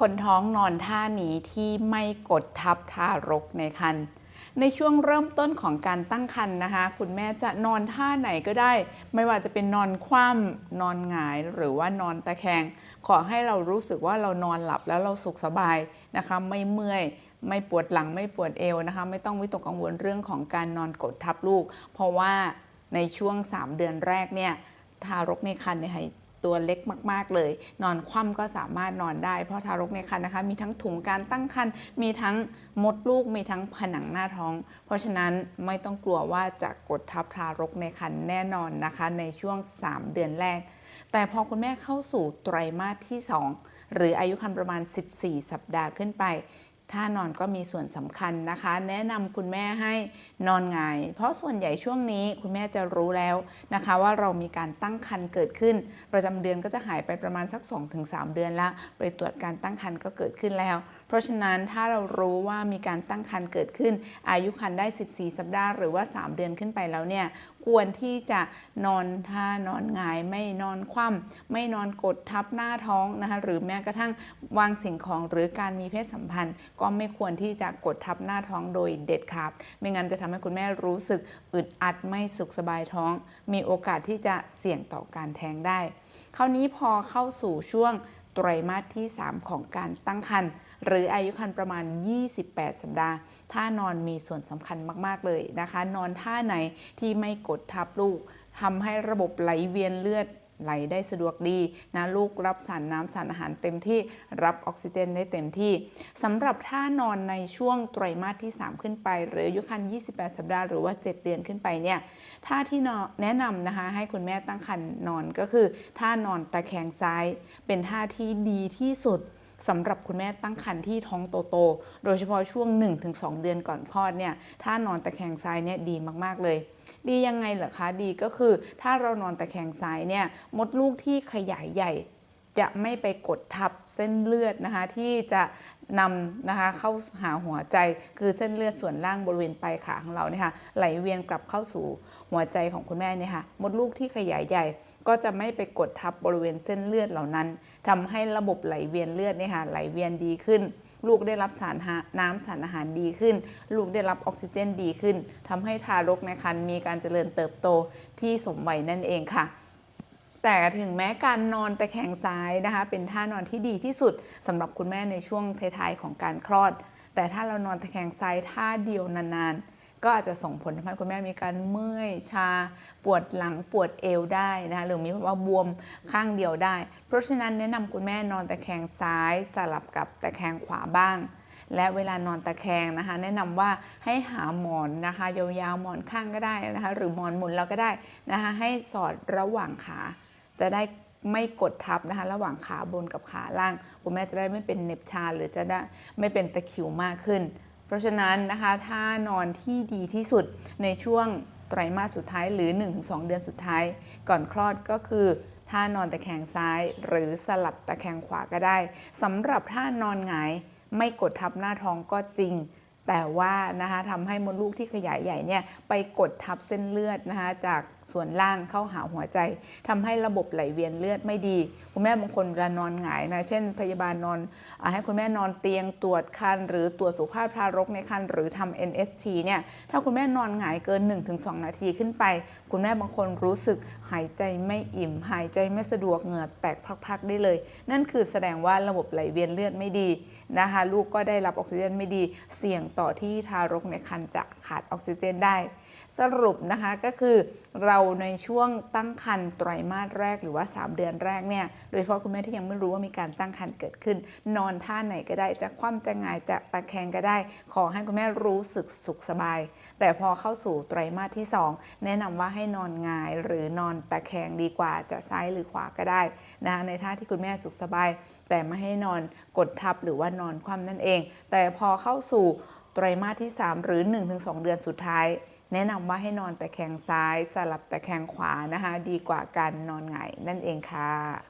คนท้องนอนท่านี้ที่ไม่กดทับทารกในครรภ์ในช่วงเริ่มต้นของการตั้งครรภ์นะคะ คุณแม่จะนอนท่าไหนก็ได้ ไม่ว่าจะเป็นนอนคว่ำนอนหงายหรือว่านอนตะแคง ขอให้เรารู้สึกว่าเรานอนหลับแล้วเราสุขสบายนะคะ ไม่เมื่อย ไม่ปวดหลังไม่ปวดเอวนะคะ ไม่ต้องวิตกกังวลเรื่องของการนอนกดทับลูก เพราะว่าในช่วง 3 เดือนแรกเนี่ยทารกในครรภ์เนี่ย ตัวเล็กมาก ๆ เลย นอนคว่ำก็สามารถนอนได้ เพราะทารกในครรภ์นะคะ มีทั้งถุงการตั้งครรภ์มีทั้งมดลูกมีทั้งผนังหน้าท้อง เพราะฉะนั้นไม่ต้องกลัวว่าจะกดทับทารกในครรภ์แน่นอนนะคะ ในช่วง 3 เดือนแรก แต่พอคุณแม่เข้าสู่ไตรมาสที่ 2 หรืออายุครรภ์ประมาณ 14 สัปดาห์ขึ้นไป ท่านอนก็มีส่วนสำคัญนะคะ แนะนำคุณแม่ให้นอนหงาย เพราะส่วนใหญ่ช่วงนี้คุณแม่จะรู้แล้วนะคะ ว่าเรามีการตั้งครรภ์เกิดขึ้น ประจำเดือนก็จะหายไปประมาณสัก 2-3 เดือนละไปตรวจการตั้งครรภ์ก็เกิดขึ้นแล้ว เพราะฉะนั้นถ้าเรารู้ว่ามีการตั้งครรภ์เกิดขึ้น อายุครรภ์ได้ 14 สัปดาห์หรือว่า 3 เดือนขึ้นไปแล้วเนี่ยควรที่จะนอนท่านอนหงายไม่นอนคว่ำไม่นอนกดทับหน้าท้องนะคะหรือแม้กระทั่งวางสิ่งของหรือการมีเพศสัมพันธ์ ก็ไม่ควรที่จะกดทับหน้าท้องโดยเด็ดขาดไม่งั้นจะทำให้คุณแม่รู้สึกอึดอัดไม่สุขสบายท้อง มีโอกาสที่จะเสี่ยงต่อการแท้งได้ คราวนี้พอเข้าสู่ช่วง ไตรมาสที่ 3 ของการตั้งครรภ์หรืออายุครรภ์ประมาณ 28 สัปดาห์ ท่านอนมีส่วนสำคัญมาก ๆ เลยนะคะ นอนท่าไหนที่ไม่กดทับลูกทำให้ระบบไหลเวียนเลือด ไหลได้สะดวกดีนะลูกรับสารน้ำสารอาหารเต็มที่รับออกซิเจนได้เต็มที่สำหรับท่านอนในช่วงไตรมาสที่ 3 ขึ้นไป หรืออายุครรภ์28 สัปดาห์หรือว่า 7 เดือนขึ้นไปเนี่ยท่าที่นอนแนะนำนะคะให้คุณแม่ตั้งครรภ์นอนก็คือท่านอนตะแคงซ้าย เป็นท่าที่ดีที่สุด สำหรับคุณแม่ตั้งครรภ์ที่ท้องโตๆ โดยเฉพาะช่วง 1-2 เดือนก่อนคลอดเนี่ย ถ้านอนตะแคงซ้ายเนี่ยดีมากๆเลย ดียังไงเหรอคะ ดีก็คือถ้าเรานอนตะแคงซ้ายเนี่ย มดลูกที่ขยายใหญ่ จะไม่ไปกดทับเส้นเลือดนะคะที่จะนำนะคะเข้าหาหัวใจคือเส้นเลือดส่วนล่างบริเวณปลายขาของเราเนี่ยค่ะไหลเวียนกลับเข้าสู่หัวใจของคุณแม่เนี่ยค่ะมดลูกที่ขยายใหญ่ ก็จะไม่ไปกดทับบริเวณเส้นเลือดเหล่านั้นทำให้ระบบไหลเวียนเลือดเนี่ยค่ะไหลเวียนดีขึ้น ลูกได้รับสารน้ำสารอาหารดีขึ้น ลูกได้รับออกซิเจนดีขึ้นทำให้ทารกในครรภ์มีการเจริญเติบโตที่สมวัยนั่นเองค่ะ แต่ถึงแม้การนอนตะแคงซ้ายนะคะ เป็นท่านอนที่ดีที่สุดสำหรับคุณแม่ในช่วงท้ายๆของการคลอด แต่ถ้าเรานอนตะแคงซ้ายท่าเดียวนานๆ ก็อาจจะส่งผลทำให้คุณแม่มีการเมื่อยชา ปวดหลังปวดเอวได้นะคะหรือมีภาวะบวมข้างเดียวได้ เพราะฉะนั้นแนะนำคุณแม่นอนตะแคงซ้ายสลับกับตะแคงขวาบ้างและเวลานอนตะแคงนะคะ แนะนำว่าให้หาหมอนนะคะยาวๆหมอนข้างก็ได้นะคะ หรือหมอนหมุนแล้วก็ได้นะคะ ให้สอดระหว่างขา จะได้ไม่กดทับนะคะระหว่างขาบนกับขาล่างคุณแม่จะได้ไม่เป็นเน็บชาหรือจะได้ไม่เป็นตะคิวมากขึ้น เพราะฉะนั้นนะคะถ้านอนที่ดีที่สุดในช่วงไตรมาสสุดท้ายหรือ 1-2 เดือนสุดท้าย ก่อนคลอดก็คือท่านอนตะแคงซ้าย หรือสลับตะแคงขวาก็ได้สำหรับท่านอนหงายไม่กดทับหน้าท้องก็จริง แต่ว่านะคะทำให้มดลูกที่ขยายใหญ่เนี่ยไปกดทับเส้นเลือดนะคะจากส่วนล่างเข้าหาหัวใจทำให้ระบบไหลเวียนเลือดไม่ดี คุณแม่บางคนเวลานอนหงายนะเช่น พยาบาลนอนอให้คุณแม่นอนเตียงตรวจคันหรือตรวจสุขภาพทารกในคันหรือทำ NST เนี่ยถ้าคุณแม่นอนหงายเกิน 1-2 นาทีขึ้นไป คุณแม่บางคนรู้สึกหายใจไม่อิ่ม หายใจไม่สะดวกเหงื่อแตกพักๆได้เลย นั่นคือแสดงว่าระบบไหลเวียนเลือดไม่ดี นะคะลูกก็ได้รับออกซิเจนไม่ดี เสี่ยงต่อที่ทารกในครรภ์จะขาดออกซิเจนได้ สรุปนะคะก็คือเราในช่วงตั้งครรภ์ไตรมาสแรกหรือว่า 3 เดือนแรกเนี่ยโดยเฉพาะคุณแม่ที่ยังไม่รู้ว่ามีการตั้งครรภ์เกิดขึ้น นอนท่าไหนก็ได้จะคว่ำจะงายจะตะแคงก็ได้ ขอให้คุณแม่รู้สึกสุขสบาย แต่พอเข้าสู่ไตรมาสที่ 2 แนะนำว่าให้นอนงายหรือนอนตะแคงดีกว่าจะซ้ายหรือขวาก็ได้นะคะในท่าที่คุณแม่สุขสบาย แต่ไม่ให้นอนกดทับหรือว่านอนคว่ำนั่นเอง แต่พอเข้าสู่ไตรมาสที่ 3 หรือ 1-2 เดือนสุดท้าย แนะนำว่าให้นอนแต่แคงซ้ายสลับแต่แคงขวานะคะ ดีกว่าการนอนหงายนั่นเองค่ะ